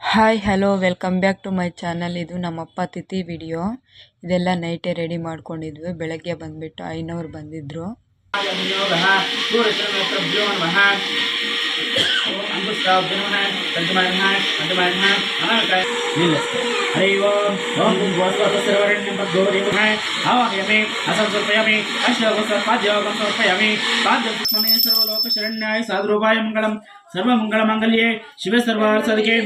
Hi hello welcome back to my channel ಇದು ನಮ್ಮಪ್ಪ ತಿಥಿ ವಿಡಿಯೋ ಇದೆಲ್ಲ ನೈಟೇ ರೆಡಿ ಮಾಡ್ಕೊಂಡಿದ್ವಿ. ಬೆಳಗ್ಗೆ ಬಂದುಬಿಟ್ಟು ಐನವ್ರು ಬಂದಿದ್ದರು ಸರ್ವಮಂಗಳ ಮಂಗಲ್ಯೇ ಶಿವ ಸರ್ವಾರ್ಸದಕ್ಕೆ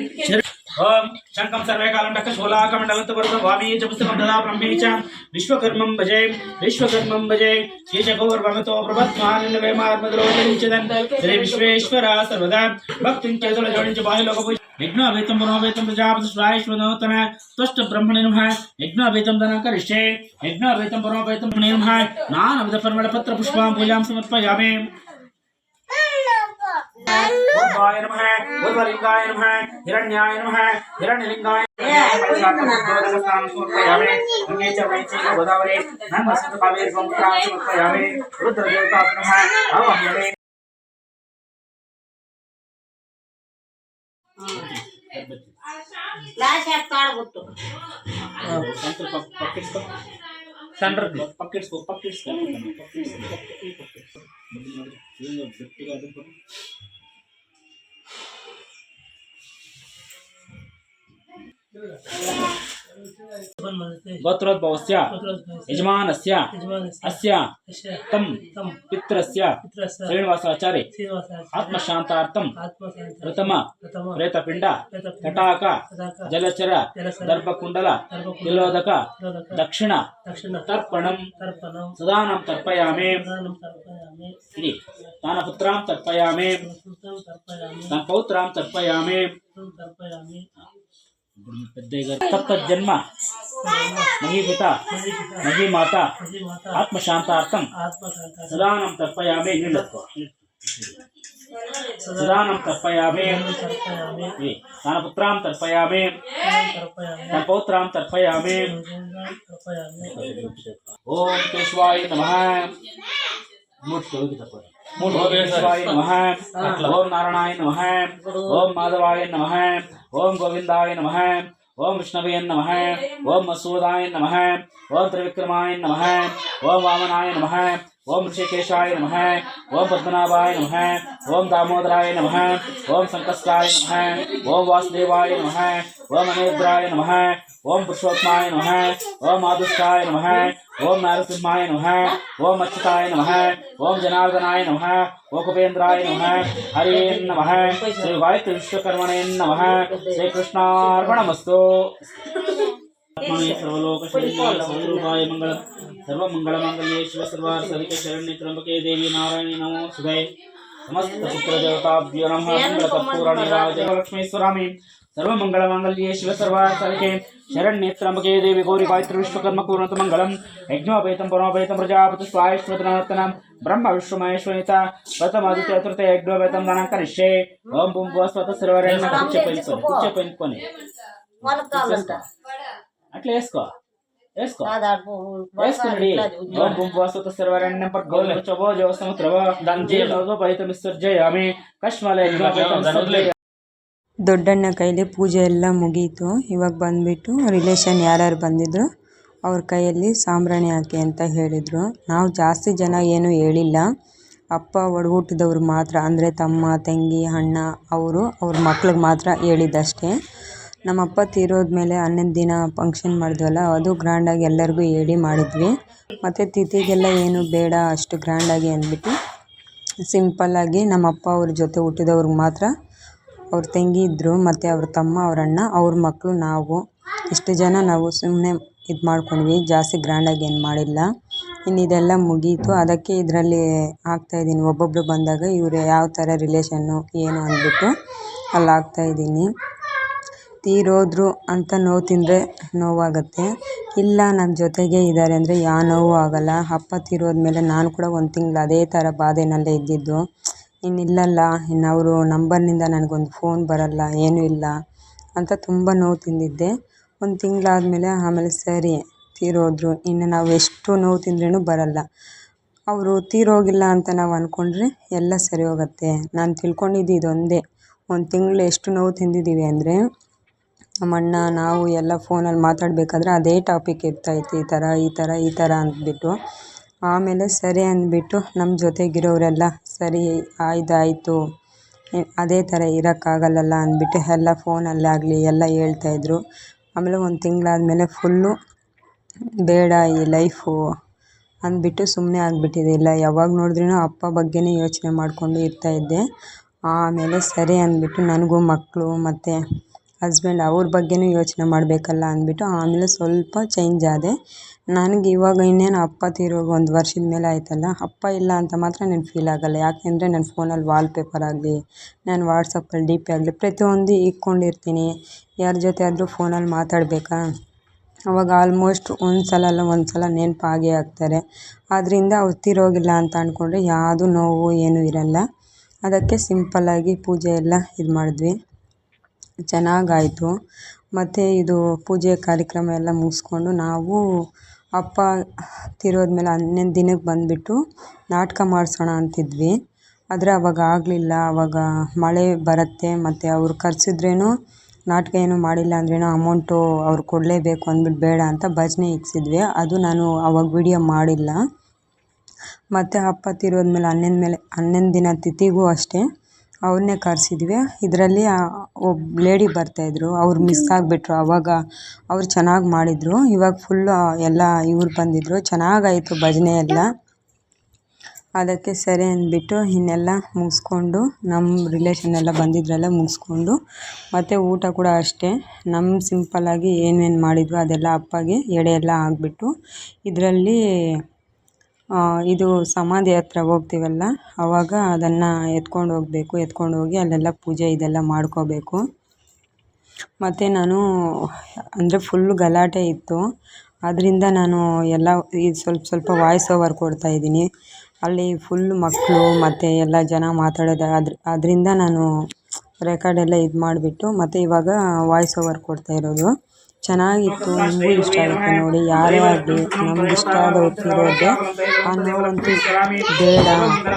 हाँ, ओम शंखम सर्वेकालं डक्षोलाकमण्डलन्तवर्गं वामी ये पुस्तकं मंडला ब्रह्मी च। विश्वकर्मं भजे विश्वकर्मं भजे। केशगौर्वमतो प्रभत्मानन्दवेमार्मदरोचदन् श्री विश्वेश्वरा सर्वदा। भक्तिं चैतुलजोडिञ्च नमः। नमः पूजां समर्पयामि। ऊर्ध्वाय नमः ऊर्ध्वलिङ्गाय नमः हिरण्याय नमः हिरण्यलिङ्गाय नमः समर्पयामि गङ्गे च वैचे गोदावरी नर्मदा कावेरी ब्रह्मपुत्रां समर्पयामि रुद्रदेवता नमः आवाहयामि ಫ್ಲಾಶ್ ಹಾಕಿ ಆಡ್ಬಿಟ್ಟು ಸ್ವಲ್ಪ ಪಕ್ಕಿಸ್ಕೊ ಸಣ್ಣ ಪಕ್ಕಿಸ್ಕೊ ಪಕ್ಕಿಸ್ಕೊ ಗಟ್ಟಿಗೆ गोत्रोद्भवस्य यजमानस्य अस्य तं पित्रस्य श्रीनिवासाचार्य आत्मशान्तार्थं प्रथम प्रेतपिण्ड तटाक जलचर दर्भकुण्डल तिलोदक दक्षिण तर्पणं सदानं तर्पयामि। इति तर्पयामि। पौत्रां तर्पयामि। तप्त जन्म? मही पिता, नहीं माता। आत्मशांतार्थम सदानं तर्पयामे निर्लत्वा सदानं पुत्रां दानपुत्रां तर्पयामे। पौत्रां तर्पयामे। ओम केशवाय नमः। मूर्ति तर्पयामि। ఓంకేశ్వరాయ నమ ఓం నారాయణాయ నమ ఓం మాధవాయ నమ ఓం గోవిందాయ నమ ఓం విష్ణవయ నమ ఓం మసూదాయ నమ ఓం త్రివిక్రమాయ నమ ఓం వామనాయ నమ ओम ऋषिकेशाय नम ओम पद्मनाभाय नम ओम दामोदराय नम ओम संकस्काय नम ओम वासुदेवाय नम ओम अनेद्राय नम ओम पुरुषोत्माय नम ओम आदुष्टाय नम ओम नारसिंहाय नम ओम अच्छुताय नम ओम जनार्दनाय नम ओम कुपेन्द्राय नम हरे नम श्री वायत्र विश्वकर्मणे नम श्री कृष्णार्पणमस्तु सर्वलोक मंगल सर्वमङ्गलमाङ्गल्ये शिव सर्वार्थसाधिके शरण्ये त्र्यम्बके देवी नारायणी नमो सुधे समस्त पुत्रदेवताभ्यो नमः मङ्गलकर्पूरणिराजय लक्ष्मीश्वरामि सर्वमङ्गलमाङ्गल्ये शिव सर्वार्थसाधिके शरण्ये त्र्यम्बके देवी गौरी गायत्री विश्वकर्म पूर्णत मङ्गलम् यज्ञोपेतं परमोपेतं प्रजापति स्वायुष्मतनर्तनं ब्रह्म विश्वमहेश्वरिता प्रथमादित्य तृतीय यज्ञोपेतं दानं करिष्ये ओम बुं स्वत सर्वरेण्य कुच्चे పెంచుకొని కుచ్చే పెంచుకొని మొలకాలంట అట్లా వేసుకో ದೊಡ್ಡಣ್ಣ ಕೈಲಿ ಪೂಜೆ ಎಲ್ಲ ಮುಗೀತು. ಇವಾಗ ಬಂದ್ಬಿಟ್ಟು ರಿಲೇಷನ್ ಯಾರ್ಯಾರು ಬಂದಿದ್ರು ಅವ್ರ ಕೈಯಲ್ಲಿ ಸಾಂಬ್ರಾಣಿ ಹಾಕಿ ಅಂತ ಹೇಳಿದ್ರು. ನಾವು ಜಾಸ್ತಿ ಜನ ಏನು ಹೇಳಿಲ್ಲ. ಅಪ್ಪ ಒಡಗೂಟದವ್ರು ಮಾತ್ರ ಅಂದ್ರೆ ತಮ್ಮ ತಂಗಿ ಅಣ್ಣ ಅವರು ಅವ್ರ ಮಕ್ಳಿಗೆ ಮಾತ್ರ ಹೇಳಿದ್ದಷ್ಟೇ ನಮ್ಮಪ್ಪ ತೀರೋದ್ಮೇಲೆ ಹನ್ನೊಂದು ದಿನ ಫಂಕ್ಷನ್ ಮಾಡಿದ್ವಲ್ಲ, ಅದು ಗ್ರ್ಯಾಂಡಾಗಿ ಎಲ್ಲರಿಗೂ ಹೇಳಿ ಮಾಡಿದ್ವಿ. ಮತ್ತು ತಿಥಿಗೆಲ್ಲ ಏನು ಬೇಡ, ಅಷ್ಟು ಗ್ರ್ಯಾಂಡಾಗಿ ಅಂದ್ಬಿಟ್ಟು ಸಿಂಪಲ್ಲಾಗಿ ನಮ್ಮಪ್ಪ ಅವ್ರ ಜೊತೆ ಹುಟ್ಟಿದವ್ರಿಗೆ ಮಾತ್ರ ಅವ್ರ ತಂಗಿ ಇದ್ದರು ಮತ್ತು ಅವ್ರ ತಮ್ಮ, ಅವ್ರ ಅಣ್ಣ, ಅವ್ರ ಮಕ್ಕಳು ನಾವು. ಇಷ್ಟು ಜನ ನಾವು ಸುಮ್ಮನೆ ಇದು ಮಾಡ್ಕೊಂಡ್ವಿ, ಜಾಸ್ತಿ ಗ್ರ್ಯಾಂಡಾಗಿ ಏನು ಮಾಡಿಲ್ಲ. ಇನ್ನು ಇದೆಲ್ಲ ಮುಗೀತು. ಅದಕ್ಕೆ ಇದರಲ್ಲಿ ಹಾಕ್ತಾಯಿದ್ದೀನಿ ಒಬ್ಬೊಬ್ಬರು ಬಂದಾಗ ಇವರು ಯಾವ ಥರ ರಿಲೇಷನ್ನು ಏನು ಅಂದ್ಬಿಟ್ಟು ಅಲ್ಲಿ ಹಾಕ್ತಾಯಿದ್ದೀನಿ ತೀರೋದ್ರು ಅಂತ ನೋವು ತಿಂದರೆ ನೋವಾಗುತ್ತೆ. ಇಲ್ಲ ನನ್ನ ಜೊತೆಗೆ ಇದ್ದಾರೆ ಅಂದರೆ ಯಾವ ನೋವು ಆಗೋಲ್ಲ. ಅಪ್ಪ ತೀರೋದ್ಮೇಲೆ ನಾನು ಕೂಡ ಒಂದು ತಿಂಗ್ಳು ಅದೇ ಥರ ಬಾಧೆನಲ್ಲೇ ಇದ್ದಿದ್ದು. ಇನ್ನಿಲ್ಲಲ್ಲ ಇನ್ನು ಅವರು ನಂಬರ್ನಿಂದ ನನಗೊಂದು ಫೋನ್ ಬರಲ್ಲ, ಏನೂ ಇಲ್ಲ ಅಂತ ತುಂಬ ನೋವು ತಿಂದಿದ್ದೆ. ಒಂದು ತಿಂಗಳಾದ್ಮೇಲೆ ಆಮೇಲೆ ಸರಿ, ತೀರೋದ್ರು. ಇನ್ನು ನಾವು ಎಷ್ಟು ನೋವು ತಿಂದ್ರೂ ಬರೋಲ್ಲ. ಅವರು ತೀರೋಗಿಲ್ಲ ಅಂತ ನಾವು ಅಂದ್ಕೊಂಡ್ರೆ ಎಲ್ಲ ಸರಿ ಹೋಗುತ್ತೆ. ನಾನು ತಿಳ್ಕೊಂಡಿದ್ದು ಇದೊಂದೇ. ಒಂದು ತಿಂಗಳು ಎಷ್ಟು ನೋವು ತಿಂದಿದ್ದೀವಿ ಅಂದರೆ ನಮ್ಮ ಅಣ್ಣ ನಾವು ಎಲ್ಲ ಫೋನಲ್ಲಿ ಮಾತಾಡಬೇಕಾದ್ರೆ ಅದೇ ಟಾಪಿಕ್ ಇರ್ತಾಯಿತ್ತು, ಈ ಥರ ಈ ಥರ ಈ ಥರ ಅಂದ್ಬಿಟ್ಟು. ಆಮೇಲೆ ಸರಿ ಅಂದ್ಬಿಟ್ಟು ನಮ್ಮ ಜೊತೆಗಿರೋರೆಲ್ಲ, ಸರಿ ಆಯ್ತಾಯಿತು ಅದೇ ಥರ ಇರೋಕ್ಕಾಗಲ್ಲಲ್ಲ ಅಂದ್ಬಿಟ್ಟು ಎಲ್ಲ ಫೋನಲ್ಲಾಗಲಿ ಎಲ್ಲ ಹೇಳ್ತಾಯಿದ್ರು. ಆಮೇಲೆ ಒಂದು ತಿಂಗಳಾದ್ಮೇಲೆ ಫುಲ್ಲು ಬೇಡ ಈ ಲೈಫು ಅಂದ್ಬಿಟ್ಟು ಸುಮ್ಮನೆ ಆಗಿಬಿಟ್ಟಿದೆ. ಇಲ್ಲ, ಯಾವಾಗ ನೋಡಿದ್ರೂ ಅಪ್ಪ ಬಗ್ಗೆನೇ ಯೋಚನೆ ಮಾಡಿಕೊಂಡು ಇರ್ತಾಯಿದ್ದೆ. ಆಮೇಲೆ ಸರಿ ಅಂದ್ಬಿಟ್ಟು ನನಗೂ ಮಕ್ಕಳು ಮತ್ತು ಹಸ್ಬೆಂಡ್ ಅವ್ರ ಬಗ್ಗೆನೂ ಯೋಚನೆ ಮಾಡಬೇಕಲ್ಲ ಅಂದ್ಬಿಟ್ಟು ಆಮೇಲೆ ಸ್ವಲ್ಪ ಚೇಂಜ್ ಆದೆ. ನನಗೆ ಇವಾಗ ಇನ್ನೇನು ಅಪ್ಪ ತೀರೋಗಿ ಒಂದು ವರ್ಷದ ಮೇಲೆ ಆಯ್ತಲ್ಲ, ಅಪ್ಪ ಇಲ್ಲ ಅಂತ ಮಾತ್ರ ನನಗೆ ಫೀಲ್ ಆಗಲ್ಲ. ಯಾಕೆಂದರೆ ನನ್ನ ಫೋನಲ್ಲಿ ವಾಲ್ಪೇಪರ್ ಆಗಲಿ, ನಾನು ವಾಟ್ಸಪ್ಪಲ್ಲಿ ಡಿ ಪಿ ಆಗಲಿ, ಪ್ರತಿಯೊಂದು ಇಕ್ಕೊಂಡಿರ್ತೀನಿ. ಯಾರ ಜೊತೆ ಆದರೂ ಫೋನಲ್ಲಿ ಮಾತಾಡಬೇಕಾ? ಅವಾಗ ಆಲ್ಮೋಸ್ಟ್ ಒಂದು ಸಲ ಅಲ್ಲ ಒಂದು ಸಲ ನೆನಪು ಆಗೇ ಆಗ್ತಾರೆ. ಆದ್ದರಿಂದ ಅವ್ರು ತಿರೋಗಿಲ್ಲ ಅಂತ ಅಂದ್ಕೊಂಡ್ರೆ ಯಾವುದೂ ನೋವು ಏನೂ ಇರಲ್ಲ. ಅದಕ್ಕೆ ಸಿಂಪಲ್ಲಾಗಿ ಪೂಜೆ ಎಲ್ಲ ಇದು ಮಾಡಿದ್ವಿ. ಚೆನ್ನಾಗಾಯಿತು. ಮತ್ತು ಇದು ಪೂಜೆ ಕಾರ್ಯಕ್ರಮ ಎಲ್ಲ ಮುಗಿಸ್ಕೊಂಡು ನಾವು ಅಪ್ಪ ತೀರೋದ್ಮೇಲೆ ಹನ್ನೊಂದು ದಿನಕ್ಕೆ ಬಂದುಬಿಟ್ಟು ನಾಟಕ ಮಾಡಿಸೋಣ ಅಂತಿದ್ವಿ. ಆದರೆ ಅವಾಗ ಆಗಲಿಲ್ಲ. ಅವಾಗ ಮಳೆ ಬರುತ್ತೆ, ಮತ್ತು ಅವ್ರು ಕರೆಸಿದ್ರೇನು ನಾಟಕ ಏನು ಮಾಡಿಲ್ಲ ಅಂದ್ರೇನು ಅಮೌಂಟು ಅವ್ರು ಕೊಡಲೇಬೇಕು ಅಂದ್ಬಿಟ್ಟು ಬೇಡ ಅಂತ ಭಜನೆ ಇಕ್ಸಿದ್ವಿ. ಅದು ನಾನು ಅವಾಗ ವಿಡಿಯೋ ಮಾಡಿಲ್ಲ. ಮತ್ತು ಅಪ್ಪ ತೀರೋದ್ಮೇಲೆ ಹನ್ನೊಂದು ಮೇಲೆ ಹನ್ನೊಂದು ದಿನ ತಿಥಿಗೂ ಅಷ್ಟೇ ಅವ್ರನ್ನೇ ಕರೆಸಿದ್ವಿ. ಇದರಲ್ಲಿ ಒಬ್ಬ ಲೇಡಿ ಬರ್ತಾಯಿದ್ರು. ಅವ್ರು ಮಿಸ್ ಆಗಿಬಿಟ್ರು. ಆವಾಗ ಅವ್ರು ಚೆನ್ನಾಗಿ ಮಾಡಿದರು. ಇವಾಗ ಫುಲ್ಲು ಎಲ್ಲ ಇವ್ರು ಬಂದಿದ್ದರು ಚೆನ್ನಾಗಾಯಿತು ಭಜನೆ ಎಲ್ಲ. ಅದಕ್ಕೆ ಸರಿ ಅಂದ್ಬಿಟ್ಟು ಇನ್ನೆಲ್ಲ ಮುಗಿಸ್ಕೊಂಡು ನಮ್ಮ ರಿಲೇಷನ್ ಎಲ್ಲ ಬಂದಿದ್ದರೆಲ್ಲ ಮುಗಿಸ್ಕೊಂಡು, ಮತ್ತು ಊಟ ಕೂಡ ಅಷ್ಟೇ. ನಮ್ಮ ಸಿಂಪಲ್ಲಾಗಿ ಏನೇನು ಮಾಡಿದ್ವೋ ಅದೆಲ್ಲ ಅಪ್ಪಗೆ ಎಡೆ ಎಲ್ಲ ಆಗಿಬಿಟ್ಟು ಇದರಲ್ಲಿ ಇದು ಸಮಾಧಿ ಹತ್ರ ಹೋಗ್ತೀವಲ್ಲ, ಅವಾಗ ಅದನ್ನು ಎತ್ಕೊಂಡು ಹೋಗಬೇಕು, ಎತ್ಕೊಂಡು ಹೋಗಿ ಅಲ್ಲೆಲ್ಲ ಪೂಜೆ ಇದೆಲ್ಲ ಮಾಡ್ಕೋಬೇಕು. ಮತ್ತು ನಾನು, ಅಂದರೆ ಫುಲ್ ಗಲಾಟೆ ಇತ್ತು. ಆದ್ದರಿಂದ ನಾನು ಎಲ್ಲ ಇದು ಸ್ವಲ್ಪ ಸ್ವಲ್ಪ ವಾಯ್ಸ್ ಓವರ್ ಕೊಡ್ತಾ ಇದ್ದೀನಿ. ಅಲ್ಲಿ ಫುಲ್ ಮಕ್ಕಳು ಮತ್ತು ಎಲ್ಲ ಜನ ಮಾತಾಡೋದು ಅದ್ರ ಅದರಿಂದ ನಾನು ರೆಕಾರ್ಡೆಲ್ಲ ಇದು ಮಾಡಿಬಿಟ್ಟು, ಮತ್ತು ಇವಾಗ ವಾಯ್ಸ್ ಓವರ್ ಕೊಡ್ತಾ ಇರೋದು. ಚೆನ್ನಾಗಿತ್ತು, ನಿಮಗೂ ಇಷ್ಟ ಆಗುತ್ತೆ ನೋಡಿ. ಯಾರೇ ಆಗಲಿ, ನಮ್ಗೆ ಇಷ್ಟ ಆದ ಹೊತ್ತಿರೋದೆ ಆ ನೋವಂತೂ ಬೇಡ.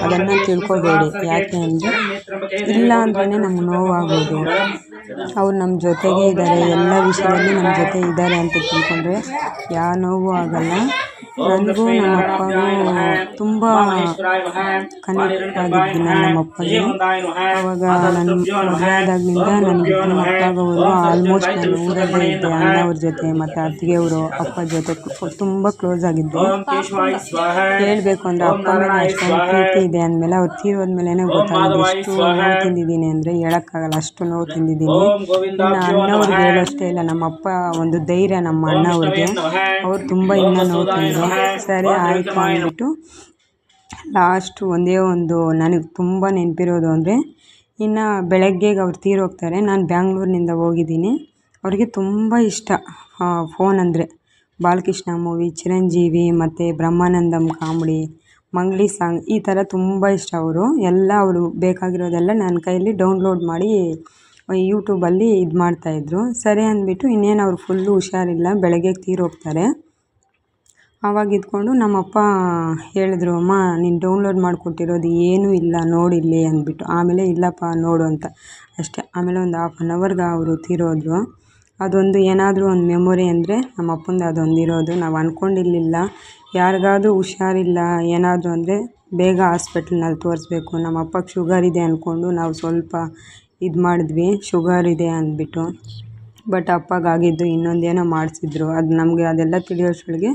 ಅದನ್ನು ತಿಳ್ಕೊಬೇಡಿ. ಯಾಕೆ ಅಂದರೆ, ಇಲ್ಲ ಅಂದ್ರೇ ನಮ್ಗೆ ನೋವಾಗೋದು. ಅವ್ರು ನಮ್ಮ ಜೊತೆಗೆ ಇದ್ದಾರೆ, ಎಲ್ಲ ವಿಷಯದಲ್ಲಿ ನಮ್ಮ ಜೊತೆ ಇದ್ದಾರೆ ಅಂತ ತಿಳ್ಕೊಂಡ್ರೆ ಯಾವ ನೋವು ಆಗೋಲ್ಲ. ನನಗೂ ನಮ್ಮ ಅಪ್ಪಗೂ ತುಂಬ ಕನೆಕ್ಟ್ ಆಗಿದ್ದು ನಮ್ಮ ಅಪ್ಪಗೆ ಅವಾಗ ನನ್ನ ಮದುವೆ ಆದಾಗಲಿಂದ ನನಗೆ ನಮ್ಮ ಮಕ್ಕಳಾಗೋವರೆಗೂ ಆಲ್ಮೋಸ್ಟ್ ನಾನು ಊರಲ್ಲೇ ಇದ್ದೆ ಅಣ್ಣ ಅವ್ರ ಜೊತೆ ಮತ್ತು ಅತ್ತಿಗೆಯವರು ಅಪ್ಪ ಜೊತೆ ತುಂಬ ಕ್ಲೋಸ್ ಆಗಿದ್ದೆ ಹೇಳಬೇಕು ಅಂದರೆ ಅಪ್ಪ ಮೇಲೆ ಅಷ್ಟೊಂದು ಪ್ರೀತಿ ಇದೆ ಅಂದಮೇಲೆ ಅವ್ರು ತೀರೋದ್ಮೇಲೆ ಗೊತ್ತಾಗೋದು ಎಷ್ಟು ನೋವು ತಿಂದಿದ್ದೀನಿ ಅಂದರೆ ಹೇಳೋಕ್ಕಾಗಲ್ಲ ಅಷ್ಟು ನೋವು ತಿಂದಿದ್ದೀನಿ. ಇನ್ನು ಅಣ್ಣವ್ರಿಗೆ ಹೇಳೋಷ್ಟೇ ಇಲ್ಲ ನಮ್ಮ ಅಪ್ಪ ಒಂದು ಧೈರ್ಯ ನಮ್ಮ ಅಣ್ಣ ಅವ್ರಿಗೆ ಅವ್ರು ತುಂಬ ಇನ್ನೂ ನೋವು ತಿಂದರು. ಸರಿ. ಆಯಿತು ಅಂದ್ಬಿಟ್ಟು ಲಾಸ್ಟ್ ಒಂದೇ ಒಂದು ನನಗೆ ತುಂಬ ನೆನಪಿರೋದು ಅಂದರೆ ಇನ್ನು ಬೆಳಗ್ಗೆಗೆ ಅವ್ರು ತೀರೋಗ್ತಾರೆ ನಾನು ಬ್ಯಾಂಗ್ಳೂರಿನಿಂದ ಹೋಗಿದ್ದೀನಿ. ಅವರಿಗೆ ತುಂಬ ಇಷ್ಟ ಫೋನ್ ಅಂದರೆ. ಬಾಲಕೃಷ್ಣ ಮೂವಿ ಚಿರಂಜೀವಿ ಮತ್ತು ಬ್ರಹ್ಮಾನಂದಂ ಕಾಮಿಡಿ ಮಂಗ್ಳಿ ಸಾಂಗ್ ಈ ಥರ ತುಂಬ ಇಷ್ಟ ಅವರು. ಎಲ್ಲ ಅವರು ಬೇಕಾಗಿರೋದೆಲ್ಲ ನನ್ನ ಕೈಯಲ್ಲಿ ಡೌನ್ಲೋಡ್ ಮಾಡಿ ಯೂಟ್ಯೂಬಲ್ಲಿ ಇದು ಮಾಡ್ತಾಯಿದ್ರು ಸರಿ ಅಂದ್ಬಿಟ್ಟು ಇನ್ನೇನು ಅವ್ರು ಫುಲ್ಲು ಹುಷಾರಿಲ್ಲ ಬೆಳಗ್ಗೆ ತೀರೋಗ್ತಾರೆ ಆವಾಗ ಇದ್ಕೊಂಡು ನಮ್ಮಪ್ಪ ಹೇಳಿದ್ರು, ಅಮ್ಮ, ನೀನು ಡೌನ್ಲೋಡ್ ಮಾಡಿಕೊಟ್ಟಿರೋದು ಏನೂ ಇಲ್ಲ ನೋಡಿಲ್ಲಿ ಅಂದ್ಬಿಟ್ಟು. ಆಮೇಲೆ, ಇಲ್ಲಪ್ಪ, ನೋಡು ಅಂತ. ಅಷ್ಟೇ. ಆಮೇಲೆ ಒಂದು ಹಾಫ್ ಆನ್ ಅವರ್ಗೆ ಅವರು ತೀರೋದ್ರು. ಅದೊಂದು ಏನಾದರೂ ಒಂದು ಮೆಮೊರಿ ಅಂದರೆ ನಮ್ಮ ಅಪ್ಪಂದು ಅದೊಂದು ಇರೋದು. ನಾವು ಅಂದ್ಕೊಂಡಿರ್ಲಿಲ್ಲ ಯಾರಿಗಾದ್ರೂ ಹುಷಾರಿಲ್ಲ, ಏನಾದರೂ ಅಂದರೆ ಬೇಗ ಹಾಸ್ಪಿಟ್ಲ್ನಲ್ಲಿ ತೋರಿಸ್ಬೇಕು. ನಮ್ಮ ಅಪ್ಪಗೆ ಶುಗರ್ ಇದೆ ಅಂದ್ಕೊಂಡು ನಾವು ಸ್ವಲ್ಪ ಇದು ಮಾಡಿದ್ವಿ ಶುಗರ್ ಇದೆ ಅಂದ್ಬಿಟ್ಟು. ಬಟ್ ಅಪ್ಪಗಾಗಿದ್ದು ಇನ್ನೊಂದೇನೋ ಮಾಡಿಸಿದ್ರು. ಅದು ನಮಗೆ ಅದೆಲ್ಲ ತಿಳಿಯೋಷ್ಟರೊಳಗೆ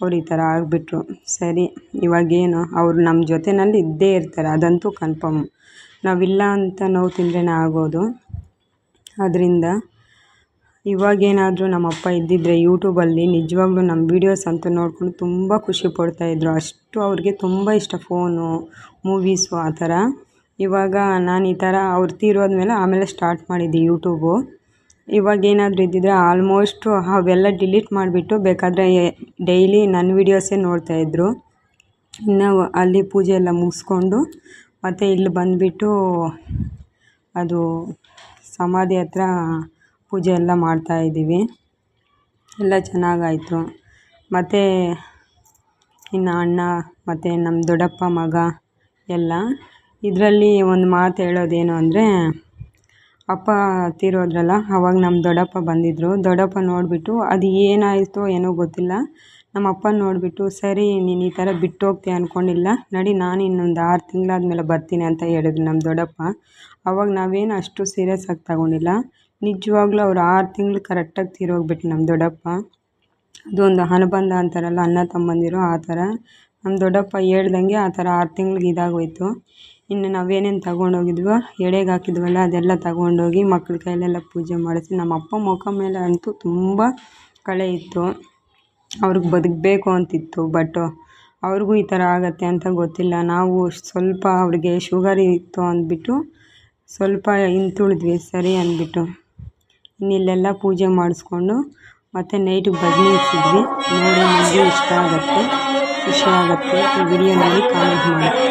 ಅವ್ರು ಈ ಥರ ಆಗಿಬಿಟ್ರು. ಸರಿ, ಇವಾಗೇನು? ಅವ್ರು ನಮ್ಮ ಜೊತೆಯಲ್ಲಿ ಇದ್ದೇ ಇರ್ತಾರೆ. ಅದಂತೂ ಕನ್ಫರ್ಮ್. ನಾವಿಲ್ಲ ಅಂತ ನೋವು ತಿಂದ್ರೇ ಆಗೋದು. ಅದರಿಂದ ಇವಾಗೇನಾದರೂ ನಮ್ಮ ಅಪ್ಪ ಇದ್ದಿದ್ದರೆ ಯೂಟ್ಯೂಬಲ್ಲಿ ನಿಜವಾಗ್ಲೂ ನಮ್ಮ ವೀಡಿಯೋಸ್ ಅಂತೂ ನೋಡ್ಕೊಂಡು ತುಂಬ ಖುಷಿ ಪಡ್ತಾಯಿದ್ರು ಅಷ್ಟು ಅವ್ರಿಗೆ ತುಂಬ ಇಷ್ಟ ಫೋನು, ಮೂವೀಸು ಆ ಥರ. ಇವಾಗ ನಾನು ಈ ಥರ ಅವ್ರು ತೀರೋದ್ಮೇಲೆ ಆಮೇಲೆ ಸ್ಟಾರ್ಟ್ ಮಾಡಿದ್ದು ಯೂಟ್ಯೂಬು. ಇವಾಗ ಏನಾದರೂ ಇದ್ದಿದ್ದರೆ ಆಲ್ಮೋಸ್ಟು ಅವೆಲ್ಲ ಡಿಲೀಟ್ ಮಾಡಿಬಿಟ್ಟು ಬೇಕಾದರೆ ಡೈಲಿ ನನ್ನ ವೀಡಿಯೋಸೇ ನೋಡ್ತಾಯಿದ್ರು ಇನ್ನು ಅಲ್ಲಿ ಪೂಜೆ ಎಲ್ಲ ಮುಗಿಸ್ಕೊಂಡು ಮತ್ತು ಇಲ್ಲಿ ಬಂದುಬಿಟ್ಟು ಅದು ಸಮಾಧಿ ಹತ್ರ ಪೂಜೆ ಎಲ್ಲ ಮಾಡ್ತಾಯಿದ್ದೀವಿ ಎಲ್ಲ ಚೆನ್ನಾಗಾಯಿತು. ಮತ್ತು ಇನ್ನು ಅಣ್ಣ ಮತ್ತು ನಮ್ಮ ದೊಡ್ಡಪ್ಪ ಮಗ ಎಲ್ಲ. ಇದರಲ್ಲಿ ಒಂದು ಮಾತು ಹೇಳೋದೇನು ಅಂದರೆ ಅಪ್ಪ ತೀರೋದ್ರಲ್ಲ, ಅವಾಗ ನಮ್ಮ ದೊಡ್ಡಪ್ಪ ಬಂದಿದ್ದರು ದೊಡ್ಡಪ್ಪ ನೋಡಿಬಿಟ್ಟು, ಅದು ಏನಾಯಿತೋ ಏನೋ ಗೊತ್ತಿಲ್ಲ. ನಮ್ಮ ಅಪ್ಪನ ನೋಡಿಬಿಟ್ಟು, ಸರಿ, ನೀನು ಈ ಥರ ಬಿಟ್ಟು ಹೋಗ್ತೀಯ ಅಂದ್ಕೊಂಡಿಲ್ಲ ನಡಿ, ನಾನು ಇನ್ನೊಂದು ಆರು ತಿಂಗಳಾದ್ಮೇಲೆ ಬರ್ತೀನಿ ಅಂತ ಹೇಳಿದ್ರು ನಮ್ಮ ದೊಡ್ಡಪ್ಪ. ಅವಾಗ ನಾವೇನು ಅಷ್ಟು ಸೀರಿಯಸ್ ಆಗಿ ತಗೊಂಡಿಲ್ಲ. ನಿಜವಾಗ್ಲೂ ಅವ್ರು ಆರು ತಿಂಗಳು ಕರೆಕ್ಟಾಗಿ ತೀರೋಗ್ಬಿಟ್ರು ನಮ್ಮ ದೊಡ್ಡಪ್ಪ. ಅದೊಂದು ಅನುಬಂಧ ಅಂತಾರಲ್ಲ, ಅಣ್ಣ ತಮ್ಮಂದಿರು, ಆ ಥರ. ನಮ್ಮ ದೊಡ್ಡಪ್ಪ ಹೇಳ್ದಂಗೆ ಆ ಥರ ಆರು ತಿಂಗ್ಳಿಗೆ ಇದಾಗೋಯ್ತು. ಇನ್ನು ನಾವೇನೇನು ತಗೊಂಡೋಗಿದ್ವೋ, ಎಡೆಗೆ ಹಾಕಿದ್ವಲ್ಲ, ಅದೆಲ್ಲ ತಗೊಂಡೋಗಿ ಮಕ್ಳ ಕೈಲೆಲ್ಲ ಪೂಜೆ ಮಾಡಿಸಿ, ನಮ್ಮ ಅಪ್ಪ ಮುಖ ಮೇಲೆ ಅಂತೂ ತುಂಬ ಕಳೆ ಇತ್ತು. ಅವ್ರಿಗೆ ಬದುಕಬೇಕು ಅಂತಿತ್ತು ಬಟ್ ಅವ್ರಿಗೂ ಈ ಥರ ಆಗತ್ತೆ ಅಂತ ಗೊತ್ತಿಲ್ಲ. ನಾವು ಸ್ವಲ್ಪ ಅವ್ರಿಗೆ ಶುಗರ್ ಇತ್ತು ಅಂದ್ಬಿಟ್ಟು ಸ್ವಲ್ಪ ಹಿಂತುಳಿದ್ವಿ ಸರಿ ಅಂದ್ಬಿಟ್ಟು. ಇನ್ನಿಲ್ಲೆಲ್ಲ ಪೂಜೆ ಮಾಡಿಸ್ಕೊಂಡು ಮತ್ತು ನೈಟಿಗೆ ಬದನೆ ಇಟ್ಟಿದ್ವಿ ನೋಡಿ ನಮಗೆ ಇಷ್ಟ ಆಗುತ್ತೆ, ಖುಷಿ ಆಗುತ್ತೆ ಈ ವಿಡಿಯೋ ನೋಡಿ ಕಾಮೆಂಟ್ ಮಾಡಿ.